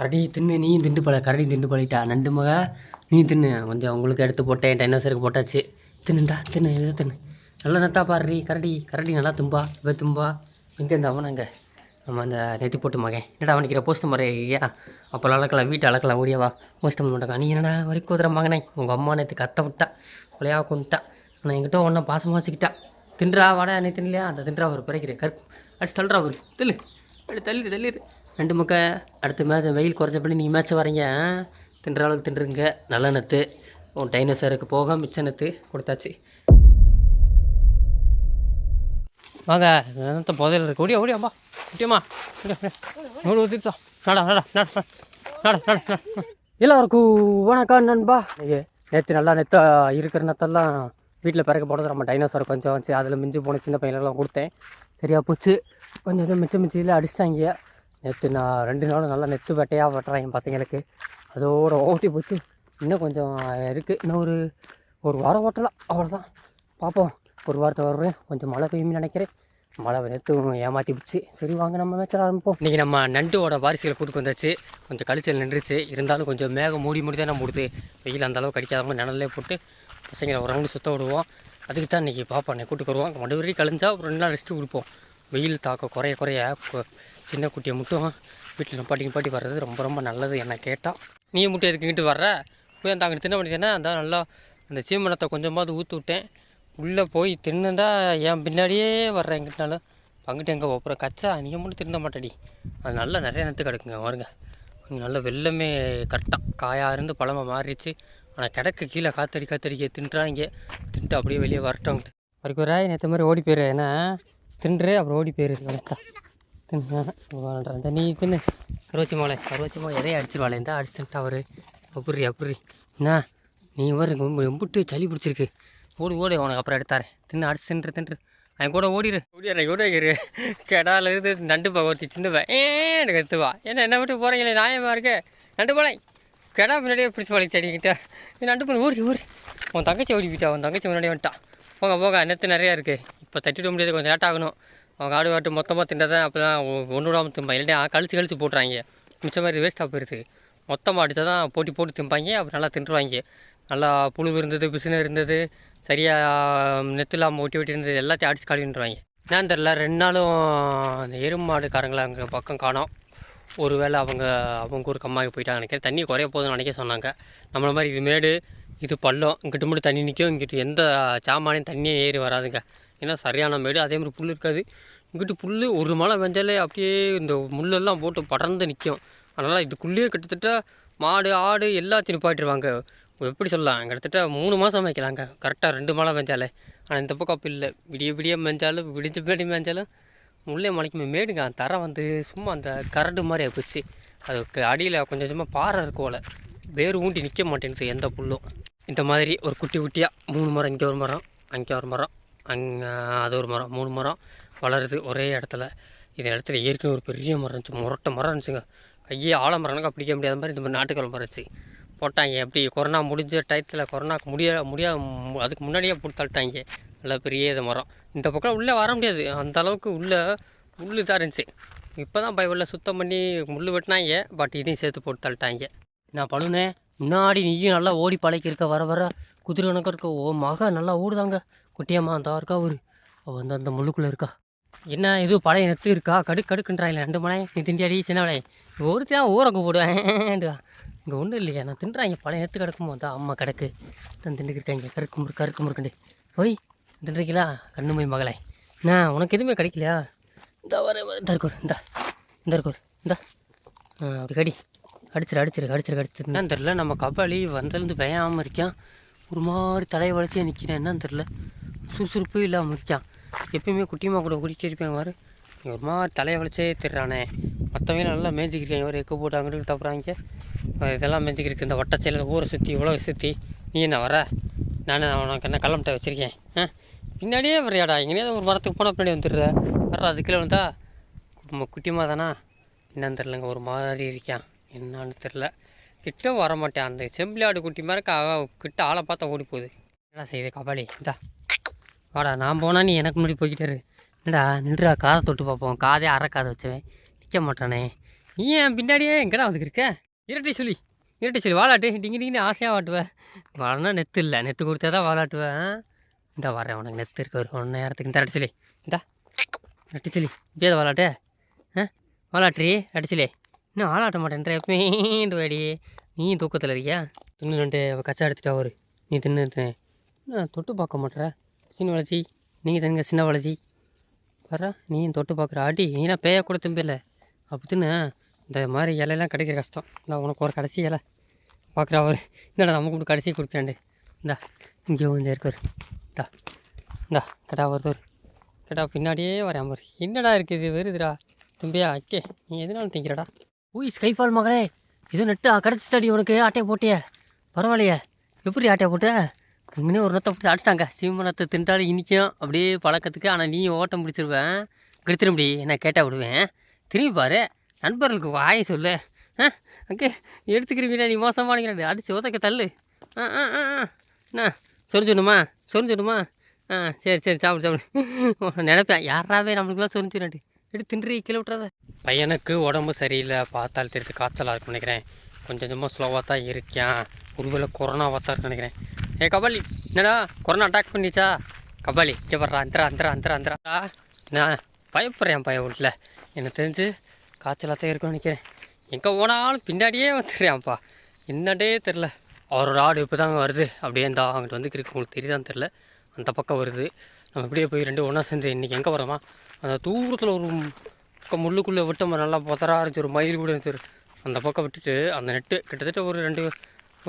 கரடி தின்னு நீயும் திண்டு பழ கரடி திண்டு பழகிட்டா. நண்டு மக நீ தின்னு. கொஞ்சம் உங்களுக்கு எடுத்து போட்டேன் டைனோசருக்கு போட்டாச்சு. தின்னுண்டா தின்னு இதை தின்னு. நல்லா நத்தா பாடுறி கரடி. கரடி நல்லா தும்பா இப்போ தும்பா. எங்கே இந்த அவனாங்க நம்ம அந்த நெத்தி போட்டு மகன். என்னடா அவனுக்கு போஸ்ட் மரம் அப்போ அளக்கலாம் வீட்டை அளக்கலாம் ஓடியவா போஸ்ட் மாட்டாங்க நீ என்னடா வரைக்கும் குதிரை மகனே? உங்கள் அம்மா நேற்று கத்த விட்டா கொலையாக கொண்டுட்டா நான் என்கிட்ட ஒன்றா பாசமாக வச்சுக்கிட்டா. தின்றா வாடா நீ தின்னலையா அந்த தின்றா ஒரு பிறக்கிறேன் கருப்பு அடிச்சு தள்ளுறா ஒரு தில்லு. அப்படி தள்ளிடு தள்ளிடு. ரெண்டு முக்க அடுத்த மேட்ச் வெயில் குறைஞ்சப்படி நீங்கள் மேட்ச் வரீங்க. தின்ற அளவுக்கு தின்றுங்க நல்ல நத்து உன் டைனோசருக்கு போக மிச்ச நத்து கொடுத்தாச்சு. வாங்க நத்த புதையில இருக்கு. ஓடியா ஓடியாம்பா ஓடியாம்மா நூறு ஊற்றிச்சா நட நடா நட நட நட எல்லாருக்கும் வணக்கம் நண்பா. நேற்று நல்லா நெத்தா இருக்கிற நத்தெல்லாம் வீட்டில் பிறக்க போனது நம்ம டைனோசர் கொஞ்சம் வச்சு அதில் மிஞ்சி போன சின்ன பையனெல்லாம் கொடுத்தேன். சரியா போச்சு. கொஞ்சம் கொஞ்சம் மிச்சம் மிச்சியில் அடிச்சிட்டாங்க. நேற்று நான் ரெண்டு நாளும் நல்லா நெத்து வெட்டையாக வெட்டுறேன் என் பசங்களுக்கு. அதோட ஓட்டி போச்சு. இன்னும் கொஞ்சம் இருக்குது இன்னும் ஒரு ஒரு வாரம் ஓட்டலாம். அவ்வளோதான் பார்ப்போம் ஒரு வாரத்தை வருவேன். கொஞ்சம் மழை பெய்யும்னு நினைக்கிறேன். மழை நேற்று ஏமாற்றி போச்சு. சரி வாங்க நம்ம மேட்சில் ஆரம்பிப்போம். இன்றைக்கி நம்ம நண்டோட வாரிசுகளை கூட்டு வந்தாச்சு. கொஞ்சம் கழிச்சல் நின்றுச்சு. இருந்தாலும் கொஞ்சம் மேகம் மூடி மூடி தான் நம்ம வெயில் அந்தளவுக்கு அடிக்காதவங்க நிழல்லே போட்டு பசங்களை ஒரு ரவுண்டு சுத்த விடுவோம். அதுக்கு தான் இன்றைக்கி பார்ப்போம் கூட்டு வருவோம். மறுபடி கழிஞ்சால் ஒரு ரெண்டு நாள் ரெஸ்ட்டு கொடுப்போம். வெயில் தாக்கம் குறைய குறைய சின்ன குட்டியை மட்டும் வீட்டில் நிப்பாட்டி நிப்பாட்டி வர்றது ரொம்ப ரொம்ப நல்லது என்னை கேட்டால். நீ மட்டும் இருக்குங்கிட்டு வர்ற? போய் அந்த அங்கே தின்ன பண்ணிட்டேன்னா அந்த நல்லா அந்த சீமனத்தை கொஞ்சமாவது ஊற்றி விட்டேன். உள்ளே போய் தின்னுந்தா என் பின்னாடியே வர்றேன் எங்கிட்டனாலும் பங்கிட்டு எங்கே போகிற கச்சா நீங்கள் மட்டும் திருந்த மாட்டடி. அது நல்லா நிறைய நேரத்து கிடக்குங்க வருங்க நல்லா வெள்ளமே கரெக்டாக. காயாக இருந்து பழமாக மாறிடுச்சு. ஆனால் கிடக்கு கீழே காத்தடி காத்தடிக்க தின்றாங்க. தின்ட்டு அப்படியே வெளியே வரட்டும். வரைக்கும் ராய் நேற்று மாதிரி ஓடி போயிரு. ஏன்னா தின்று அப்புறம் ஓடி போயிரு. கரெக்டாக தின்னு நீ தின்னு கருவச்சி மாலை கருவச்சி மாலை எதையும் அடிச்சிருவாளே இந்த அடிச்சுட்டா அவரு அப்புறி அப்புறி என்ன நீ வரு எம்பிட்டு சளி பிடிச்சிருக்கு ஓடி ஓடி உனக்கு அப்புறம் எடுத்தாரு தின்னு அடிச்சு தின்று தின்று அவன் கூட ஓடிடு ஓடிடுற ஓடிரு கெடால இருந்து நண்டு பா ஒருத்தி சின்ன ஏன்னு கத்துவா என்ன என்ன விட்டு போகிறீங்களே நியாயமாக இருக்கு நண்டு போலை கெடா முன்னாடியே பிடிச்சி வழி செடிக்கிட்ட நீ நண்டு போன ஓடி ஓடி உன் தங்கச்சி ஓடி போயிட்டா உன் தங்கச்சி முன்னாடியே வந்துட்டா போங்க போங்க நெத்து நிறையா இருக்குது இப்போ தட்டிட முடியாது கொஞ்சம் லேட் ஆகணும் அவங்க ஆடு வாட்டு மொத்தமாக தின்றதான் அப்போ தான் ஒன்று விடாமல் திம்பாங்க. இல்லாட்டி கழிச்சு கழிச்சு போட்டுறாங்க. மிச்சம் மாதிரி வேஸ்ட்டாக போயிடுது மொத்தமாக அடித்தா தான் போட்டி போட்டு திம்பாங்க. அப்புறம் நல்லா தின்றுவாங்க. நல்லா புழு இருந்தது பிசுனு இருந்தது சரியாக நெத்து ஒட்டி ஒட்டி இருந்தது எல்லாத்தையும் அடித்து காலின்றாங்க என்னன்னு தெரில ரெண்டு நாளும் அந்த எருமாடுக்காரங்களை அங்கே பக்கம் காணோம். ஒருவேளை அவங்க அவங்க ஒரு கம்மாய்க்கு போயிட்டாங்க நினைக்கிறேன். தண்ணி குறைய போதுன்னு நினைக்க சொன்னாங்க. நம்மள மாதிரி இது மேடு இது பள்ளம் இங்கிட்டு மட்டும் தண்ணி நிற்கும் இங்கிட்டு எந்த சாமானையும் தண்ணியே ஏறி வராதுங்க. ஏன்னா சரியான மேடு அதே மாதிரி புல் இருக்காது. இங்கிட்டு புல் ஒரு மழை வெஞ்சாலே அப்படியே இந்த முள்ளெல்லாம் போட்டு படர்ந்து நிற்கும் அதனால் இதுக்குள்ளேயே கிட்டத்தட்ட மாடு ஆடு எல்லாத்தையும் நிப்பாட்டிடுவாங்க எப்படி சொல்லலாம்? கிட்டத்தட்ட மூணு மாதம் வைக்கலாங்க கரெக்டாக ரெண்டு மழை பெஞ்சாலே ஆனால் இந்த பக்கம் அப்போ இல்லை. விடிய விடிய மேஞ்சாலும் விடிஞ்ச பின்னாடி மேஞ்சாலும் முள்ளே மலைக்குமே மேடுங்க. அந்த தரை வந்து சும்மா அந்த கரடு மாதிரி போச்சு அதுக்கு அடியில் கொஞ்சம் கொஞ்சமாக பாறை இருக்கோல வேறு ஊண்டி நிற்க மாட்டேங்குது எந்த புல்லும். இந்த மாதிரி ஒரு குட்டி குட்டியாக மூணு மரம் இங்கே ஒரு மரம் அங்கே ஒரு மரம். அங்கே அது ஒரு மரம் மூணு மரம் வளருது ஒரே இடத்துல. இந்த இடத்துல ஏற்கனவே ஒரு பெரிய மரம் இருந்துச்சு முரட்ட மரம் இருந்துச்சுங்க. கையே ஆலமரம்னாக்கா பிடிக்க முடியாத மாதிரி இந்த மாதிரி நாட்டுக்கிழமை மரம் இருந்துச்சு. போட்டாங்க எப்படி கொரோனா முடிஞ்ச டயத்தில் கொரோனாக்கு முடிய முடியா அதுக்கு முன்னாடியே கொடுத்தாட்டாங்க நல்லா பெரிய இது மரம். இந்த பக்கம் உள்ளே வர முடியாது. அந்த அளவுக்கு உள்ளே முள் தான் இருந்துச்சு. இப்போ தான் பைபிளில் சுத்தம் பண்ணி முள் வெட்டினாங்க. பட் இதையும் சேர்த்து போட்டு தள்ளிட்டாங்க. நான் பழுனே? முன்னாடி நீயும் நல்லா ஓடி பழக்கி இருக்க வர வர குதிரை கணக்கு இருக்க. ஓ மக நல்லா ஓடுதாங்க. குட்டியம்மா அந்த இருக்கா ஒரு அவள் வந்து அந்த முள்ளுக்குள்ளே இருக்கா. என்ன எதுவும் பழைய நெத்து இருக்கா? கடுக்கு கடுக்குன்றாங்களே ரெண்டு மணி நீ திண்டியாடி சின்ன விலை ஒருத்தான் ஊரங்க போடுவேன் இங்கே ஒன்றும் இல்லையா நான் தின்றாங்க பழைய நெத்து கிடக்கும்? தான் அம்மா கிடக்கு. தான் திண்டுக்கிருக்காங்க கருக்கு முறுக்கு கருக்கு முறுக்குண்டு. போய் கண்ணு மொய் மகளே. நான் உனக்கு எதுவுமே கிடைக்கலையா? இந்த வர இந்த இருக்கோர் இந்த. இந்த இருக்கோர் இந்த. ஆ, அப்படி கடி. அடிச்சிரு அடிச்சிரு அடிச்சிரு அடிச்சிரு தெரில நம்ம கபாலி வந்ததுலேருந்து பயமாமல் இருக்கான் ஒரு மாதிரி தலையை வளைச்சே நிற்கிறேன் என்னன்னு தெரில சுறுசுறுப்பு இல்லாமல் இருக்கான் எப்பயுமே குட்டியமாக கூட குடிக்கிட்டு இருப்பேன் மாதிரி ஒரு மாதிரி தலையை வளைச்சே தெரிறானே. மற்றவங்க நல்லா மேய்ச்சிக்கிருக்காங்க இவர் எக்கு போட்டு அங்கிட்டு தப்புறாங்க. இதெல்லாம் மேய்ச்சிக்கிருக்கு இந்த வட்டச்சையில் ஊரை சுற்றி இவ்வளோ சுற்றி நீ என்ன வர நானே உனக்கு என்ன கள்ளமிட்ட வச்சுருக்கேன். ஆ? பின்னாடியே வரையாடா எங்கேயாவது ஒரு மரத்துக்கு போனால் பின்னாடி வந்துடுற. வர்ற அதுக்குள்ளே வந்தா. குட்டியமாக தானா? என்னன்னு தெரிலங்க ஒரு மாதிரி இருக்கான். என்னான்னு தெரில கிட்ட வர மாட்டேன் அந்த செம்பிளாடு குட்டி மாதிரி கிட்ட ஆளை பார்த்தா ஓடி போகுது என்ன செய்யுது கபாலி? இந்தா. வாடா நான் போனால் நீ எனக்கு முன்னாடி போய்கிட்டாரு என்னடா நின்றா காதை தொட்டு பார்ப்போம். காதே அரை காதை வச்சுவேன். நிற்க மாட்டானே. நீ ஏன் பின்னாடியே எங்கடா வந்துருக்க இரட்டை சொல்லி. இரட்டை சொல்லி வாழாட்டு டிங்கி டிங்கின்னு ஆசையாக வாட்டுவேன் வாழனா நெத்து இல்லை. நெத்து கொடுத்தா தான் வாழாட்டுவேன் இந்த வரேன் உனக்கு நெத்து இருக்க. ஒரு ஒன்று நேரத்துக்கு. இந்த இரட்டை சொல்லி இந்தா. இரட்டை சொல்லி. இப்பயே வாழாட்டு ஆ? வாலாட்ரி இரட்டை இன்னும் ஆளாட்ட மாட்டேன்ற. எப்பயும் வாடி நீ தூக்கத்தில் இருக்கியா? தின்னுட்டு ரெண்டு கச்சா எடுத்துட்டா ஒரு நீ தின்னு நான் என்ன தொட்டு பார்க்க மாட்டேற சின்ன வளர்ச்சி. நீங்கள் தனிங்க சின்ன வளர்ச்சி. வர நீ தொட்டு பார்க்குற. ஆட்டி நீனா பேய கூட திம்பில்ல அப்படின்னு இந்த மாதிரி இலையெல்லாம் கிடைக்கிற கஷ்டம். இந்த உனக்கு ஒரு கடைசி இலை. பார்க்குற அவர். என்னடா நமக்கு கூட கடைசி கொடுக்குறாண்டு இந்தா இங்கே வந்து இருக்கார் இந்தா இந்தா கடா வருது கடா பின்னாடியே வரேன் என்னடா இருக்குது வருதுடா. தும்பியா அக்கே நீ எதுனாலும் திங்கிறடா. ஊய் ஸ்கைஃபால் மகளே. இது நட்டு கிடச்சிட்டாடி உனக்கு ஆட்டையை போட்டியே. பரவாயில்லையே. எப்படி ஆட்டையை போட்ட? இங்கே ஒரு நத்தை பிடிச்சி அடிச்சிட்டாங்க. சீமனத்தை தின்ட்டாலும் இனிக்கும் அப்படியே பழக்கத்துக்கு ஆனால் நீ ஓட்டம் பிடிச்சிருவேன் கெடுத்துட முடி நான் கேட்டால் விடுவேன். திரும்பி பாரு. நண்பர்களுக்கு வாயை சொல்லு. ஆ அங்கே எடுத்துக்கிறீங்களா? நீ மோசமானீங்க அடிச்சு உதக்க தள்ளு. ஆ ஆ ஆ ஆ. என்ன? சொரிஞ்சிடணுமா சொரிஞ்சிடணுமா ஆ சரி சரி சாப்பிடு சாப்பிடு. நினைப்பேன். யாராவே நம்மளுக்குலாம் சொரிஞ்சிடாட்டி எடுத்து தின்றி கீழே விட்றாத பையனுக்கு உடம்பு சரியில்லை பார்த்தால் தெரிஞ்சு காய்ச்சலாக இருக்குன்னு நினைக்கிறேன். கொஞ்சம் கொஞ்சமாக ஸ்லோவாக தான் இருக்கேன் ஒருவேளை கொரோனாவாக தான் இருக்குன்னு நினைக்கிறேன். ஏ கபாலி என்னடா கொரோனா அட்டாக் பண்ணிச்சா? கபாலி இங்கே வர்றா அந்தரா அந்தரா அந்தரா அந்தரா நான் பயப்படுறேன் பையன் வீட்டில். எனக்கு தெரிஞ்சு காய்ச்சலாக தான் இருக்குன்னு நினைக்கிறேன். எங்கே போனாலும் பின்னாடியே வந்துடுறேன்ப்பா. என்னடே தெரில அவரோட ஆடு இப்போ தாங்க வருது. அப்படியே இருந்தா அங்கிட்டு வந்து இருக்கு உங்களுக்கு தெரியுதான்னு தெரில அந்த பக்கம் வருது. நம்ம இப்படியே போய் ரெண்டு ஒன்றா சேர்ந்து இன்றைக்கி எங்கே வரோமா அந்த தூரத்தில் ஒரு பக்கம் முள்ளுக்குள்ளே விட்டோம் நல்லா பதறாக இருந்துச்சு ஒரு மயில் கூட இருந்துச்சு. அந்த பக்கம் விட்டுட்டு அந்த நெட்டு கிட்டத்தட்ட ஒரு ரெண்டு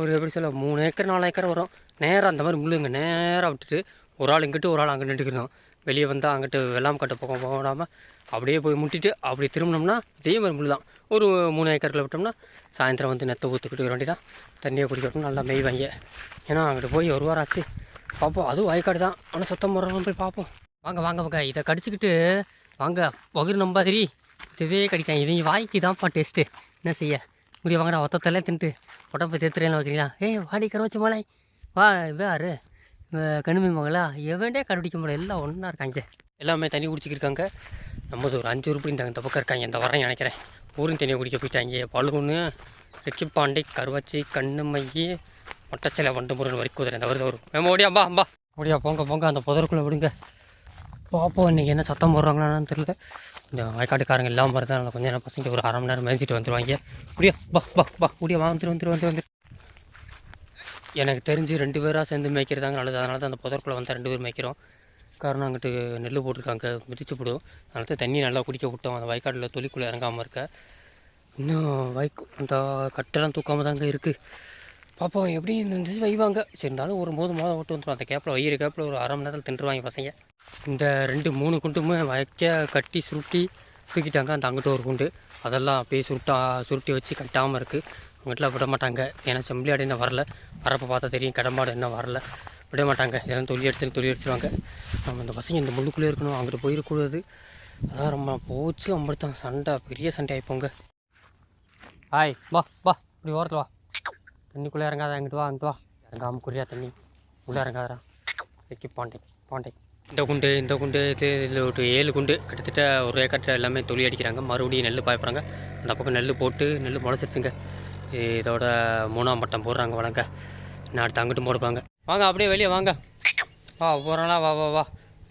ஒரு எப்படி சொல்ல மூணு ஏக்கர் நாலு ஏக்கர் வரும். நேராக அந்த மாதிரி முள்ளுங்க நேராக விட்டுட்டு ஒரு ஆள் இங்கிட்டு ஒரு ஆள் அங்கே நின்றுக்கணும் வெளியே வந்தால் அங்கிட்டு வெள்ளாம் கட்ட பக்கம் போகாமல் அப்படியே போய் முட்டிட்டு அப்படி திரும்பினோம்னா இதே மாதிரி முள் தான். ஒரு மூணு ஏக்கரில் விட்டோம்னா சாயந்தரம் வந்து நெத்தை ஊற்றுக்கிட்டு வேண்டி தான் தண்ணியை குடிக்கட்டும் நல்லா மெய்வாங்க. ஏன்னா அங்கிட்டு போய் ஒரு வாரம் ஆச்சு. பார்ப்போம் அதுவும் வயக்காடு தான். ஆனால் சத்தம் போடுறோம் போய் பார்ப்போம் வாங்க வாங்க வாங்க. இதை கடிச்சிக்கிட்டு வாங்க வகுறு நம்பாதிரி. இதுவே கடிக்காங்க இவங்க வாய்க்கு தான்ப்பா டேஸ்ட்டு என்ன செய்ய? முடிய வாங்கடா ஒத்தத்தெல்லாம் தின்ட்டு. உடம்பு தேத்துறேன்னு வைக்கிறீங்களா? ஏய் வாடி கருவச்சு மலை. வா வேறு கணுமை மகளா? எவன்டே கண்டுபிடிக்க முடியல. எல்லாம் ஒன்றா இருக்காங்க. எல்லாமே தண்ணி குடிச்சிக்கிருக்காங்க. நம்மது ஒரு அஞ்சு உருப்படி இந்த பக்கம் இருக்காங்க. இந்த வரேன் நினைக்கிறேன். ஊரும் தண்ணியை குடிக்க போயிட்டாங்க. பழுகுன்னு ரெக்கிப்பாண்டை கருவாச்சி கண்ணு மையி மொட்டச்சிலை வண்டு முருகன் வரைக்கும் குதிரை. இந்த வருது வரும் மேம் ஓடியா அம்பா அம்பா. ஓடியா போங்க போங்க. அந்த புதருக்குள்ளே விடுங்க. பார்ப்போம் இன்றைக்கி என்ன சத்தம் போடுறாங்களான்னு தெரியல. இந்த வயக்காட்டுக்காரங்க இல்லாமல் இருந்தால் கொஞ்சம் நேரம் பசங்க ஒரு அரை மணி நேரம் மேய்ச்சிட்டு வந்துடுவாங்க முடியா பா பா பா முடியா வா வந்துட்டு வந்துட்டு வந்துட்டு வந்துரு. எனக்கு தெரிஞ்சு ரெண்டு பேராக சேர்ந்து மேய்க்கிறதாங்க நல்லது. அதனால தான் அந்த புதற்குள்ளே வந்தால் ரெண்டு பேர் மேய்க்கிறோம். காரணம் அங்கிட்டு நெல் போட்டிருக்காங்க மிதிச்சு போடும். அதனால தான் தண்ணி நல்லா குடிக்க விட்டோம். அந்த வயக்காட்டில் தொழிக்குள்ளே இறங்காமல் இருக்க. இன்னும் வைக்கு அந்த கட்டெல்லாம் தூக்காமல் தாங்க இருக்குது பாப்போம் எப்படி இருந்துச்சு வைவாங்க. சரி இருந்தாலும் ஒரு மூணு மாதம் ஓட்டு வந்துடும். அந்த கேப்பில் வயிறு கேப்பில் ஒரு அரை மணி நேரத்தில் தின்றுவாங்க பசங்க. இந்த ரெண்டு மூணு குண்டுமே வைக்க கட்டி சுருட்டி தூக்கிட்டாங்க. அந்த அங்கிட்ட ஒரு குண்டு. அதெல்லாம் அப்படியே சுருட்டா சுருட்டி வச்சு கட்டாமல் இருக்குது அங்கிட்டலாம் விட மாட்டாங்க. ஏன்னா செம்பிளி இன்னும் வரல. வரப்போ பார்த்தா தெரியும் கடமாடு இன்னும் வரல. விட மாட்டாங்க. இதெல்லாம் தொழில் அடிச்சு தொழில் அடிச்சிருவாங்க. நம்ம இந்த பசங்க இந்த முள்ளுக்குள்ளே இருக்கணும். அங்கிட்ட போயிடக்கூடாது அதான் ரொம்ப போச்சு அம்படுத்தான் சண்டை பெரிய சண்டை ஆகிப்போங்க ஹாய் வா வா. இப்படி ஓரத்தில் வா. தண்ணிக்குள்ளே இறங்காத அங்கிட்டு வா அங்கிட்டு வா. இறங்காமல் குறியா தண்ணி. உள்ளே இறங்காதரா வைக்கி பாண்டை பாண்டை. இந்த குண்டு இந்த குண்டு இது இதில் ஒரு ஏழு குண்டு. கிட்டத்தட்ட ஒரு ஏக்கர்ட்ட எல்லாமே தொழில் அடிக்கிறாங்க. மறுபடியும் நெல் பாய்ப்புறாங்க அந்த பக்கம் நெல் போட்டு நெல் முளைச்சிருச்சுங்க. இதோட மூணாம் பட்டம் போடுறாங்க வளங்க. நான் அடுத்து அங்கிட்டு போடுப்பாங்க வாங்க அப்படியே வெளியே வாங்க. வா போகிறாங்களா வா வா வா.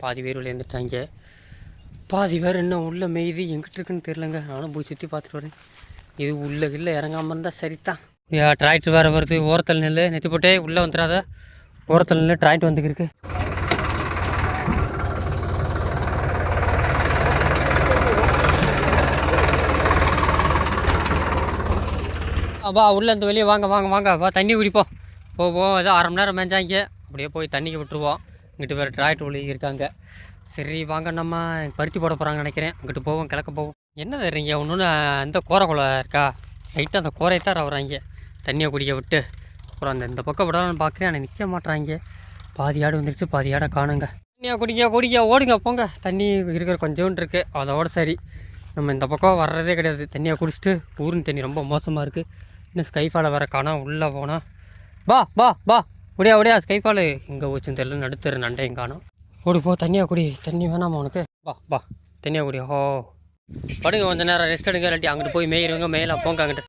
பாதி பேர் உள்ள எழுந்துட்டாங்க பாதி பேர் இன்னும் உள்ளே மெய்து? எங்கிட்டு இருக்குன்னு தெரிலங்க நானும் போய் சுற்றி பார்த்துட்டு வரேன். இது உள்ள இல்லை இறங்காமல் இருந்தால் சரிதான். டிராக்டர் வேறு வருது. ஓரத்தில் நெல் நெத்தி போட்டே உள்ளே வந்துடாத ஓரத்தில் நெல் டிராக்டர் வந்துக்கிருக்கு அப்பா உள்ளே இந்த வெளியே வாங்க வாங்க வாங்க. வா தண்ணி குடிப்போம் போ ஏதோ அரை மணி நேரம் மேஞ்சாங்க. அப்படியே போய் தண்ணிக்கு விட்டுருவோம். இங்கிட்டு வேறு டிராக்டர் ஒளி இருக்காங்க. சரி வாங்க. நம்ம பருத்தி போட போகிறாங்க நினைக்கிறேன். அங்கிட்டு போவோம் கிழக்க போவோம். என்ன தர்றீங்க ஒன்று அந்த கோரைக்குள்ள இருக்கா? லைட்டாக அந்த கோரையை தான் வராங்க தண்ணியை குடிக்க விட்டு அப்புறம் அந்த இந்த பக்கம் விடலாம்னு பார்க்குறேன். ஆனால் நிற்க மாட்றாங்க. பாதி ஆடு வந்துருச்சு பாதி ஆடை காணுங்க. தண்ணியாக குடிக்க குடிக்க ஓடுங்க போங்க. தண்ணி இருக்கிற கொஞ்சோண்டு இருக்குது அதோட சரி. நம்ம இந்த பக்கம் வர்றதே கிடையாது. தண்ணியை குடிச்சிட்டு ஊரின் தண்ணி ரொம்ப மோசமாக இருக்குது இன்னும் ஸ்கைஃபாலை வர காணோம் உள்ளே போனால் பா பா பா முடியா முடியா ஸ்கைஃபாலு இங்கே வச்சுன்னு தெரியல நடுத்தரு நண்டையும் காணோம். ஓடி போ தண்ணியாக குடி. தண்ணி வேணாமா உனக்கு? பா பா தண்ணியாக குடி. ஓ. படுங்க கொஞ்ச நேரம் ரெஸ்ட் எடுங்க இல்லாட்டி அங்கிட்டு போய் மேயிறவங்க மேயலாம் போங்க அங்கிட்டு.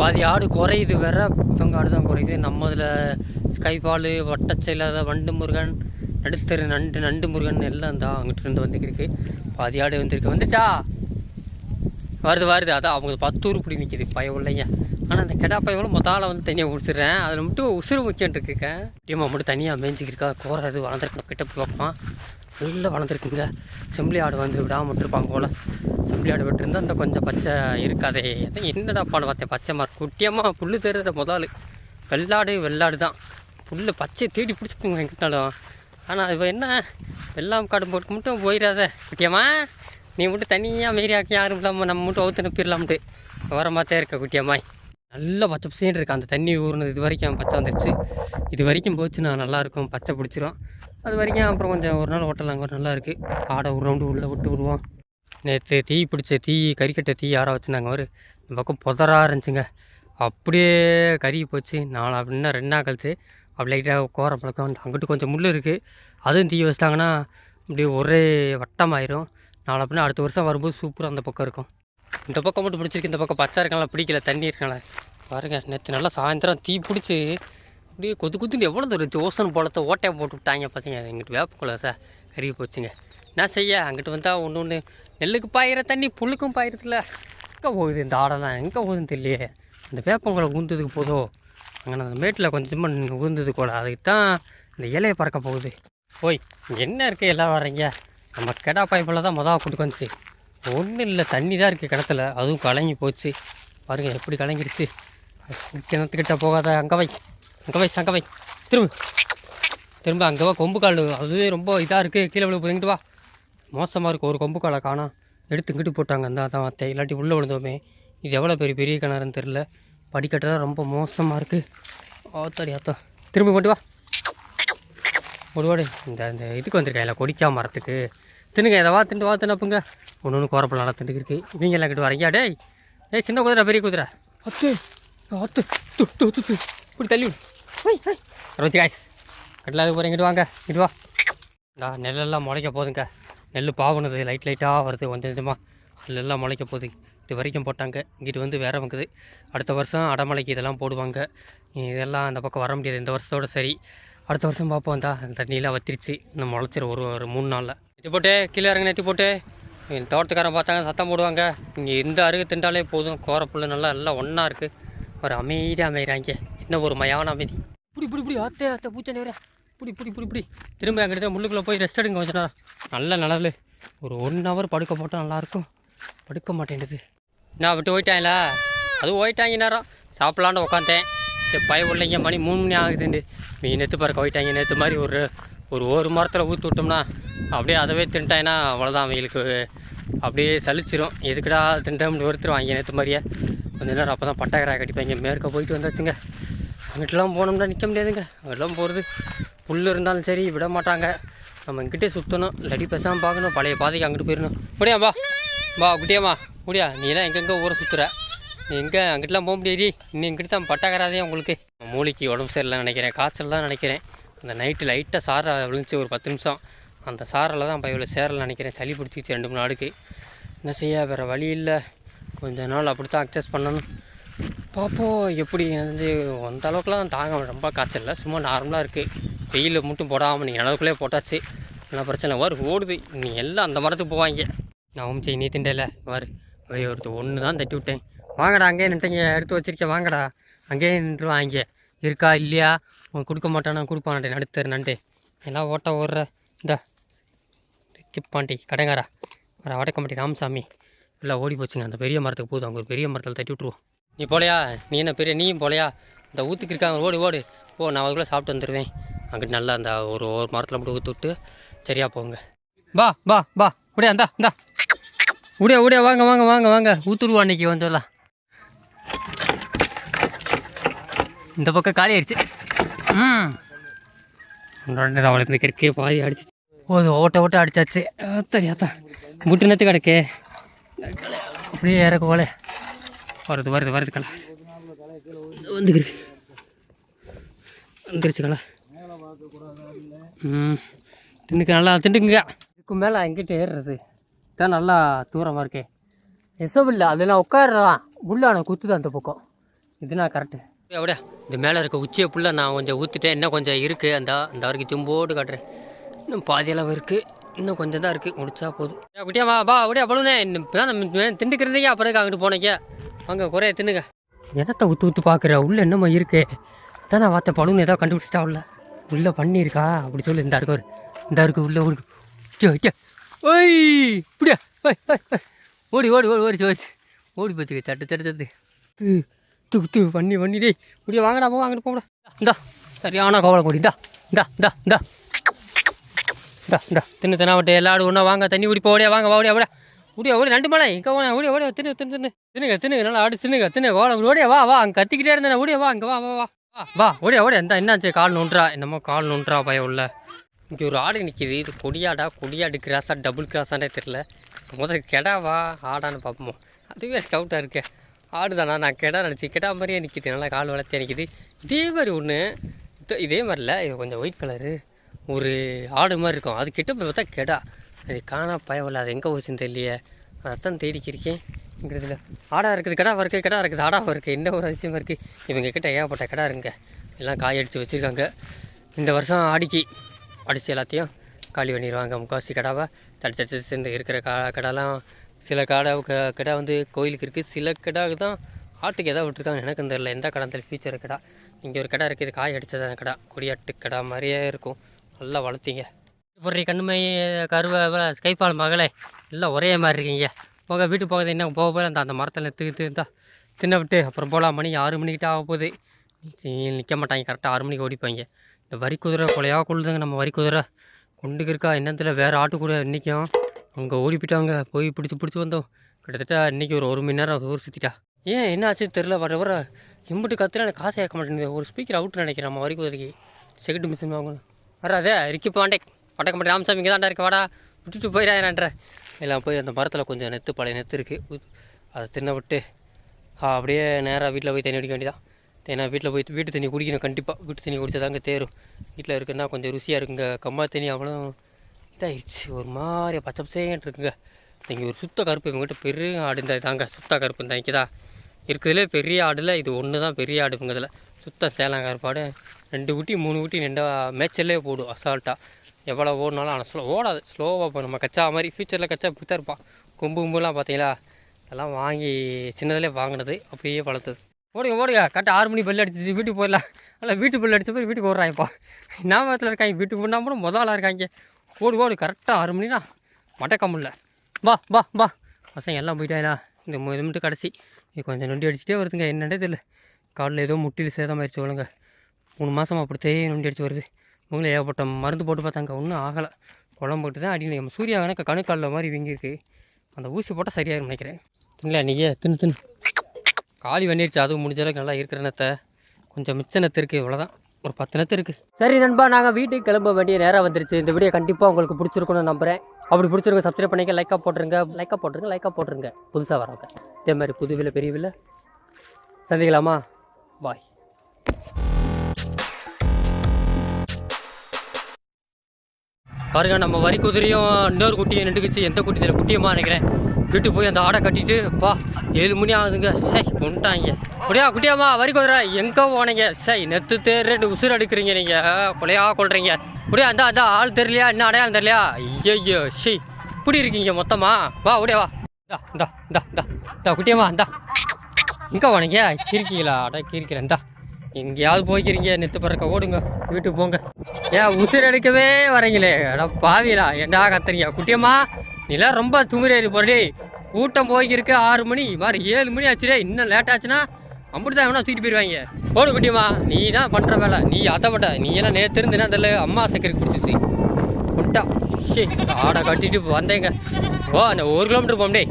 பாதி ஆடு குறையுது வேற. இவங்க ஆடு தான் குறையுது. நம்ம இதில் ஸ்கைபால் வட்டச்சையில்லாத வண்டு முருகன் நடுத்தரு நண்டு நண்டு முருகன் எல்லாம் தான் அங்கிட்டு இருந்து வந்துருக்கு. பாதி ஆடு வந்திருக்கு. வந்துச்சா? வருது வருது. அதான் அவங்க பத்து உருப்படி நிற்கிது பயம் இல்லைங்க. ஆனால் அந்த கெடா பையங்களும் மொத்தால வந்து தனியாக முடிச்சிடுறேன் அதில் மட்டும் உசுறு முக்கியம் இருக்குங்க. டீமா மட்டும் தனியாக மேய்ஞ்சிக்கிருக்கா. கோர இது வளர்ந்துருக்கணும் கிட்ட போய் பார்ப்பான். நல்லா வளர்ந்துருக்குங்க. செம்பிளி ஆடு வந்து விடாம இருப்பாங்க போல். செம்பிளி விட்டுருந்தா அந்த கொஞ்சம் பச்சை இருக்காதே. அதான் என்னடா பாடம் பார்த்தேன் பச்சை மார்க். குட்டியமாக புல் தேடுற முதல் வெள்ளாடு வெள்ளாடு தான். புல்லு பச்சை தேடி பிடிச்சிட்டுங்க எங்கிட்டாலும். ஆனால் இப்போ என்ன? வெள்ளாம் காடு போட்டு மட்டும் போயிடாத குட்டியம்மா நீ மட்டும் தனியாக மாரி யாரும் இல்லாமல் நம்ம மட்டும் அவுத்து நப்பிடலாம்ட்டு வர மாத்தே இருக்க குட்டியம்மாய் நல்ல பச்சை பசேன்னு இருக்கு. அந்த தண்ணி ஊறுனது இது வரைக்கும் பச்சை வந்துருச்சு. இது வரைக்கும் போச்சுன்னா நல்லாயிருக்கும். பச்சை பிடிச்சிரும். அது வரைக்கும் அப்புறம் கொஞ்சம் ஒரு நாள் ஓட்டலாம் ஒரு நல்லா இருக்குது ஆடை ஒரு ரவுண்டு உள்ளே விட்டு விடுவோம். நேற்று தீ பிடிச்ச தீ கறிக்கட்டை தீ யாராக வச்சுருந்தாங்க ஒரு இந்த பக்கம் புதராக இருந்துச்சுங்க. அப்படியே கறி போச்சு. நாலு அப்படின்னா ரெண்டு நாள் கழிச்சு அப்படி லைட்டாக கோர பழக்கம் வந்து அங்கிட்டு கொஞ்சம் முள் இருக்குது அதுவும் தீ வச்சிட்டாங்கன்னா அப்படியே ஒரே வட்டமாயிரும். நாளை அப்படின்னா அடுத்த வருஷம் வரும்போது சூப்பராக அந்த பக்கம் இருக்கும். இந்த பக்கம் மட்டும் பிடிச்சிருக்கு. இந்த பக்கம் பச்சை இருக்காங்களா பிடிக்கல தண்ணி இருக்கனால. பாருங்கள் நேற்று நல்லா சாயந்தரம் தீ பிடிச்சி அப்படியே கொத்து குத்துன்னு எவ்வளோ தூரம் ஓசன் போலத்தை ஓட்டையை போட்டு விட்டாங்க பசங்க. எங்கிட்ட வேப்பக்குள்ள சார். கருகி போச்சுங்க. என்ன செய்ய? அங்கிட்டு வந்தால் ஒன்று ஒன்று நெல்லுக்கு பாயிற தண்ணி புல்லுக்கும் பாயிரத்தில் எங்கே போகுது இந்த ஆடெல்லாம்? எங்கே போகுதுன்னு தெரியலையே. இந்த வேப்பங்களை ஊந்ததுக்கு போதோ அங்கே அந்த மேட்டில் கொஞ்சமாக ஊந்தது கூட. அதுக்கு தான் இந்த இலையை பறக்க போகுது. ஓய் என்ன இருக்குது எல்லாம் வரீங்க நம்ம கெடா பைப்பில் தான் மொதல் கொடுக்க வந்துச்சு. ஒன்றும் இல்லை தண்ணி தான் இருக்குது கிணத்துல. அதுவும் கலங்கி போச்சு. பாருங்க எப்படி கலங்கிடுச்சு. கிணத்துக்கிட்ட போகாத அங்கே வை. அங்கே வை அங்கே வை. திரும்ப. திரும்ப அங்கே வா கொம்பு கால். அதுவே ரொம்ப இதாக இருக்குது கீழே விழு வா. மோசமாக இருக்குது ஒரு கொம்பு காலை காணா எடுத்து இங்கிட்டு போட்டாங்க. அந்த அதான் வார்த்தை இல்லாட்டி உள்ளே விழுந்தோமே. இது எவ்வளோ பெரிய பெரிய கிணறுன்னு தெரில படிக்கட்டெல்லாம் ரொம்ப மோசமாக இருக்குது ஆத்தாடி ஆத்தா திரும்ப கொண்டு வா. ஒருவாடு இந்த இந்த இதுக்கு வந்திருக்காங்களா கொடிக்கா மரத்துக்கு. தின்னுங்க. இதை வா திண்டு வா தின்னப்புங்க ஒன்று ஒன்று கோரப்பழம் நல்லா திண்டுக்கு இருக்கு இவங்க எல்லாம் கிட்ட வரீங்க டேய். ஏய் சின்ன குதிரை பெரிய குதிரை. அத்து. அத்து. து து து து. இப்படி தள்ளி விடு. ரோஜி காய்ஸ் கட்டிலாது போகிறேன் இங்கிட்டு வாங்க. இங்கிட்டு வா. இந்தா நெல்லெல்லாம் முளைக்க போகுதுங்க நெல் பாவனது லைட் லைட்டாக வருது கொஞ்சம் கொஞ்சமாக நெல்லாம் முளைக்க போகுது. இது வரைக்கும் போட்டாங்க. இங்கிட்டு வந்து வேற வங்குது. அடுத்த வருஷம் அடமலைக்கு இதெல்லாம் போடுவாங்க. இதெல்லாம் அந்த பக்கம் வர முடியாது. இந்த வருஷத்தோட சரி. அடுத்த வருஷம் பார்ப்போம். தான் அந்த வத்திருச்சு. இன்னும் முளைச்சிரு ஒரு ஒரு மூணு நாளில். நெட்டி போட்டு கீழே இறங்க நெட்டி போட்டு. தோட்டத்துக்காரன் பார்த்தாங்க சத்தம் போடுவாங்க. இங்கே இந்த அருகு திண்டாலே போதும். கோரப்புள்ள நல்லா எல்லாம் ஒன்றா இருக்குது ஒரு அமைதியாக அமைகிறாங்க இன்னும் ஒரு மயான அமைதி. இப்படி இப்படி இப்படி ஆத்தே ஆத்தே பூச்சனை வர இப்படி இப்படி இப்படி இப்படி திரும்ப எங்கிட்ட முள்ளுக்குள்ளே போய் ரெஸ்ட் எடுங்க கொஞ்ச நேரம். நல்ல நல்லது ஒரு ஒன் ஹவர் படுக்க போட்டால் நல்லாயிருக்கும். படுக்க மாட்டேங்குது. நான் விட்டு போயிட்டாங்களா? அது போயிட்டாங்க நேரம் சாப்பிட்லான்னு உட்காந்தேன் சரி பய உள்ளங்க மணி மூணு மணி ஆகுதுண்டு நீ நெத்து பறக்க போயிட்டாங்க நேற்று மாதிரி ஒரு ஒரு ஒரு மரத்தில் ஊற்றி விட்டோம்னா அப்படியே அதவே தின்ட்டாங்கன்னா அவ்வளோதான் அவங்களுக்கு. அப்படியே சலிச்சிரும். எதுக்குடா தின்ட்டோம்னு ஒருத்தருவாங்க நேற்று மாதிரியே. கொஞ்ச நேரம் அப்போ தான் பட்டாக்கராக கட்டிப்பாங்க மேற்க போயிட்டு வந்தாச்சுங்க. அங்கிட்டலாம் போனோம்னா நிற்க முடியாதுங்க. அங்கெல்லாம் போகிறது புல் இருந்தாலும் சரி விட மாட்டாங்க. நம்ம இங்கிட்டே சுற்றணும் இல்லாட்டி பேசாமல் பார்க்கணும். பழைய பாதைக்கு அங்கிட்டு போயிடணும் முடியா வா. வா குட்டியாம்மா. முடியா நீ தான் எங்கெங்கே ஊரை சுற்றுற நீ எங்கே அங்கிட்டலாம் போக முடியாது நீ இங்கிட்டு தான் பட்டாக்கராதே உங்களுக்கு. மூலிக்கு உடம்பு சரியில்லை நினைக்கிறேன். காய்ச்சல் தான் நினைக்கிறேன். அந்த நைட்டு லைட்டாக சாரை விழுந்துச்சு ஒரு பத்து நிமிஷம். அந்த சாரில் தான் இப்போ இவ்வளோ சேரலை நினைக்கிறேன். சளி பிடிச்சிச்சு ரெண்டு மூணு நாளுக்கு. என்ன செய்ய வேறு வழி இல்லை. கொஞ்ச நாள் அப்படி தான் அட்ஜஸ்ட் பண்ணணும். பார்ப்போம் எப்படி வந்து அந்த அளவுக்குலாம் தாங்க ரொம்ப காய்ச்சல் இல்லை. சும்மா நார்மலாக இருக்குது வெயில் மட்டும் போடாமல் நீ அளவுக்குள்ளே போட்டாச்சு. என்ன பிரச்சனை? வரு ஓடுது. நீ எல்லாம் அந்த மரத்துக்கு போவாங்க. நான் ஓம்ச்சி நீ திண்டல வரு. ஒரே ஒருத்தர் ஒன்று தான் தட்டி விட்டேன். வாங்கடா அங்கேயே நின்றுங்க எடுத்து வச்சிருக்கேன் வாங்கடா. அங்கேயே நின்று வாங்க இருக்கா இல்லையா? உன் கொடுக்க மாட்டானா? கொடுப்பான்டே நடுத்தர் நண்டு. எல்லாம் ஓட்ட ஓடுற. இந்த. கிப்பாண்டி கடைங்காரா வர வடக்கம்பட்டி ராமசாமி. எல்லாம் ஓடி போச்சுங்க அந்த பெரிய மரத்துக்கு போதும். அங்கே ஒரு பெரிய மரத்தில் தட்டி விட்ருவோம் நீ போலையா? நீ என்ன பெரிய நீயும் போலையா? இந்த ஊற்றுக்கு இருக்காங்க ஓடு ஓடு. ஓ நான் அதுக்குள்ளே சாப்பிட்டு வந்துடுவேன் அங்கிட்டு நல்லா அந்த ஒரு ஒரு மரத்தில் மட்டும் ஊற்று விட்டு சரியாக போங்க. பா பா பா உடையா இந்தா இந்தா. உடையா உடையா. வாங்க வாங்க வாங்க வாங்க. ஊற்றுருவா அன்னைக்கு வந்துடலாம் இந்த பக்கம் காலி ஆயிடுச்சு. ம். உடனே அவளுக்கு இந்த கிடக்கே பாதி அடிச்சு. போதும் ஓட்ட ஓட்ட அடிச்சாச்சு. தெரியாதான் முட்டு நேற்று கிடக்கே அப்படியே இறக்கு வருது வருது வருது கலா. வந்துக்கிருக்கு. வந்துருச்சு கலா. ம். திண்டுக்கு நல்லா திண்டுக்குங்க இதுக்கு மேலே எங்கிட்ட ஏறுறது. தான் நல்லா தூரமாக இருக்கே. நெசவு இல்லை நான் உட்காரலாம். உள்ள குத்துது அந்த பக்கம். இது நான் கரெக்டு அப்படியே? இந்த மேலே இருக்க உச்சியை புள்ள நான் கொஞ்சம் ஊற்றிட்டேன் இன்னும் கொஞ்சம் இருக்குது அந்த அந்த வரைக்கும் தும்போடு காட்டுறேன். இன்னும் பாதியளவு இருக்குது இன்னும் கொஞ்சம் தான் இருக்குது முடிச்சா போதும். அப்படியே வா வா அப்படியே அவ்வளோனே திண்டுக்கிறதீங்க அப்புறம் அங்கிட்டு போனீங்க? வாங்க குறைய தின்னுங்க. என்னத்தை ஊற்று ஊற்று பார்க்குற? உள்ள என்னம்மா இருக்கு? அதான் நான் பார்த்த பழுன்னு ஏதோ கண்டுபிடிச்சிட்டா உள்ள. உள்ள பண்ணியிருக்கா? அப்படி சொல்லி இந்த இருக்கு ஒரு இந்த இருக்கு உள்ள ஓடு ஓய் இப்படியா? ஓய், ஓய், ஓய். ஓடி ஓடி ஓடி ஓடி ஓடி. ஓடி போச்சு சட்டு சட்டு சட்டு. தூ தூ பண்ணி பண்ணி டேய். இப்படியே வாங்கடா போ வாங்கிட்டு போங்கடா. இந்தா சரியான கோவலை கொடி இந்தா இந்தா இந்தா இந்தா. இந்தா இந்தா. தின்னு தினாவட்டே எல்லாரும் ஒன்றா வாங்க தண்ணி குடி போடியா வாங்க வாடியா அப்படியா ஓடியா ஓடி நண்டு மலை. இங்கே ஓடியா ஓடியா ஓடியா தின்னு தின்னு தின்னு. தின்னுங்க தின்னுங்க நல்லா ஆடு தின்னுங்க தின்னு ஓட ஓடியா வா வா. அங்கே கத்திக்கிட்டே இருந்தேன் ஓடியா வா அங்கே வா வா வா. வா வா ஓடியா ஓடியா. இந்த என்னாச்சு கால் நோன்றா என்னமோ கால் நோன்றா பயம் உள்ள. இங்கே ஒரு ஆடு நிற்கிது இது கொடியாடா கொடியாடு கிராஸா டபுள் கிராஸானே தெரில முதல்ல கெடாவா ஆடான்னு பார்ப்போம் அதுவே டவுட்டாக இருக்கே. ஆடு தானா நான் கெடா நினச்சி கெடா மாதிரியே நிற்கிது நல்லா கால் வளர்த்தே நிற்கிது இதே மாதிரி ஒன்று இதே மாதிரில இது கொஞ்சம் ஒயிட் கலரு ஒரு ஆடு மாதிரி இருக்கும். அது கிட்ட போய் பார்த்தா கெடா. அது காணா பயவில்ல அது எங்கே போச்சுன்னு தெரியலையே. அதைத்தான் தேடிக்கிருக்கேன் இங்கிறதுல ஆடா இருக்குது கடா இருக்குது கிடா இருக்குது ஆடாவும் இருக்குது என்ன ஒரு அதிசயமாக இருக்குது இவங்க கிட்டே ஏகப்பட்ட கடா இருங்க. எல்லாம் காய் அடித்து வச்சுருக்காங்க. இந்த வருஷம் ஆடிக்கு. அடித்து எல்லாத்தையும் காலி பண்ணிடுவாங்க. முக்காசி கடாவை தடுத்து தடுத்து இந்த இருக்கிற கா கடாலாம் சில கடை க- கடை வந்து கோயிலுக்கு இருக்குது சில கடாவுக்கு தான் ஆட்டுக்கு எதாவது விட்டுருக்காங்க எனக்கு தெரியல. எந்த கடை தெரியல. ஃபியூச்சர் கடை. இங்கே ஒரு கடை இருக்குது காய் அடித்தது கடை. கொடியாட்டு கடை மாதிரியே இருக்கும். நல்லா வளர்த்தீங்க. பொறி கண்ணுமை கருவை கைப்பால் மகளே எல்லாம் ஒரே மாதிரி இருக்கீங்க. போக வீட்டு போகிறது என்ன? போக போக அந்த அந்த மரத்தில் தூக்கி இருந்தா தின்ன விட்டு அப்புறம் போகலாம் மணி ஆறு மணிக்கிட்ட ஆக போகுது. நிற்க மாட்டாங்க. கரெக்டாக ஆறு மணிக்கு ஓடிப்பாங்க. இந்த வரி குதிரை கொலையாக கொள்ளுதுங்க நம்ம வரி குதிரை. கொண்டுக்கு இருக்கா என்னத்தில்? வேறு ஆட்டு கூட இன்றைக்கும் அங்கே ஓடி போயிட்டாங்க போய் பிடிச்சி பிடிச்சி வந்தோம். கிட்டத்தட்ட இன்றைக்கி ஒரு ஒரு மணி நேரம் ஊர் சுற்றிட்டா ஏன் என்ன ஆச்சு தெரில வர வர எம்பிட்டு கத்துல எனக்கு காசு கேட்க மாட்டேங்குது. ஒரு ஸ்பீக்கர் அவுட் நினைக்கிறேன் நம்ம வரி குதிரைக்கு. செகண்ட் மிஷின் வாங்கணும். வராதே ரிக்கி பாண்டே. பட்டக்க மாட்டேன். ராமசாமி இங்கே தான்டா இருக்கு. வாடா. விட்டுட்டு போயிடான்றேன் எல்லாம் போய் அந்த மரத்தில் கொஞ்சம் நெத்து பழைய நெத்து இருக்குது அதை தின்ன விட்டு அப்படியே நேராக வீட்டில் போய் தண்ணி அடிக்க வேண்டியதான் ஏன்னா வீட்டில் போய் வீட்டு தண்ணி குடிக்கணும் கண்டிப்பாக வீட்டு தண்ணி குடிச்சா தாங்க தேரும். வீட்டில் இருக்குன்னா கொஞ்சம் ருசியாக இருக்குங்க கம்மா தண்ணி அவ்வளோ இதாகிடுச்சு ஒரு மாதிரி பச்சை பசேன்ட்டு இருக்குங்க. இங்கே ஒரு சுத்த கருப்பு இவங்ககிட்ட பெரிய ஆடு இந்த தாங்க சுத்த கருப்பு தான் இங்கே தான் இருக்கிறதுலே பெரிய ஆடில் இது ஒன்று தான் பெரிய ஆடு இவங்க இதில் சுத்த சேலம் கருப்பாடு. ரெண்டு குட்டி மூணு குட்டி ரெண்டு மேய்ச்சல்லே போடும் அசால்ட்டாக எவ்வளோ ஓடினாலும் ஆனால் ஸ்லோ ஓடாது. ஸ்லோவாக இப்போ நம்ம கச்சா மாதிரி ஃப்யூச்சரில் கச்சா இப்படி தான் இருப்பான். கொம்பு கும்புலாம் பார்த்தீங்களா? அதெல்லாம் வாங்கி சின்னதுலேயே வாங்கினது அப்படியே வளர்த்தது. ஓடுங்க ஓடுங்க. கரெக்டாக ஆறு மணி பெல் அடிச்சிச்சு. வீட்டுக்கு போயிடலாம். இல்லை வீட்டு பெல் அடிச்ச போய் வீட்டுக்கு ஓடுறாங்கப்பா ஞாபகத்தில் இருக்காங்க. வீட்டுக்கு போனால் கூட ஆளாக இருக்காங்க. ஓடு ஓடு. கரெக்டாக ஆறு மணினா மட்டக்க முடியல வா பா பா பசங்க எல்லாம் போயிட்டாங்களா இந்த இது மட்டும் கடைசி. இது கொஞ்சம் நொண்டி அடிச்சுட்டே வருதுங்க. என்னன்னே தெரியல. காலில் ஏதோ முட்டியில் சேதமாயிருச்சு ஒழுங்க. மூணு மாதம் அப்படித்தே நொண்டி அடிச்சு வருது. இவங்களும் ஏகப்பட்ட மருந்து போட்டு பார்த்தாங்க. ஒன்றும் ஆகலை. குழம்பு போட்டு தான் அடியில் நம்ம சூர்யா கணக்கு கணுக்காலில் மாதிரி வீங்கிருக்கு அந்த ஊசி போட்டால் சரியாகும் நினைக்கிறேன். தின்னல நீயே தின்னு தின்னு. காலி பண்ணிருச்சு. அதுவும் முடிஞ்ச அளவுக்கு நல்லா இருக்கிற நத்தை கொஞ்சம் மிச்ச நத்து இருக்குது இவ்வளோதான் ஒரு பத்து நத்து இருக்குது சரி நண்பா நாங்கள் வீட்டுக்கு கிளம்ப வேண்டிய நேரம் வந்துருச்சு. இந்த வீடியோ கண்டிப்பாக உங்களுக்கு பிடிச்சிருக்கும்னு நம்புகிறேன் அப்படி பிடிச்சிருக்க சப்ஸ்கிரைப் பண்ணிக்க லைக்காக போட்டுருங்க. லைக்காக போட்டுருங்க லைக்காக போட்டுருங்க. புதுசாக வரவங்க இதே மாதிரி புதுவில் பெரியவில் சந்திக்கலாமா? பாய் பாருங்க நம்ம வரி குதிரையும் இன்னொரு குட்டியும் நின்றுக்குச்சு. எந்த குட்டி தெரியல குட்டியம்மா நினைக்கிறேன். வீட்டுக்கு போய் அந்த ஆடை கட்டிட்டு பா ஏழு மணி ஆகுதுங்க. சை கொண்டுட்டாங்க. குடியா குட்டியாம்மா வரி குதிரை. எங்கே போனீங்க. சை நெத்து தேர்ட்டு உசுறு எடுக்கிறீங்க நீங்கள் கொலையா கொள்றீங்க குடியா அந்த அதான் ஆள் தெரியலையா? என்ன அடையாளம் தெரியலையா? ஐயோ ஷி இப்படி இருக்கீங்க மொத்தமா. வா குடியா வா. இந்தா இந்தா இந்தா இந்தா குட்டியம்மா இந்தா. எங்கே போனீங்க? கிரிக்கீங்களா அடா கிரிக்கிறேன் இந்தா. எங்கேயாவது போய்க்கிறீங்க நெத்து பறக்க ஓடுங்க. வீட்டுக்கு போங்க. ஏன் உசுர் எடுக்கவே வரீங்களே? அட பாவிலா ஏண்டா கத்துறீங்க? குட்டியம்மா நீலாம் ரொம்ப துமிரேறி போறே கூட்டம் போய்க்கிருக்கு ஆறு மணி. மாதிரி ஏழு மணி ஆச்சுடே. இன்னும் லேட் ஆச்சுன்னா அப்படிதான் வேணா தூக்கிட்டு போயிடுவாங்க போடு குட்டியம்மா நீ தான் பண்ணுற வேலை. நீ அதை விட நீ எல்லாம் நேற்று இருந்து என்ன தெரியல அம்மா சக்கரை பிடிச்சிச்சு கொண்டா. ஷே ஆடை கட்டிட்டு வந்தேங்க. ஓ அந்த ஒரு கிலோமீட்டர் போம்டே.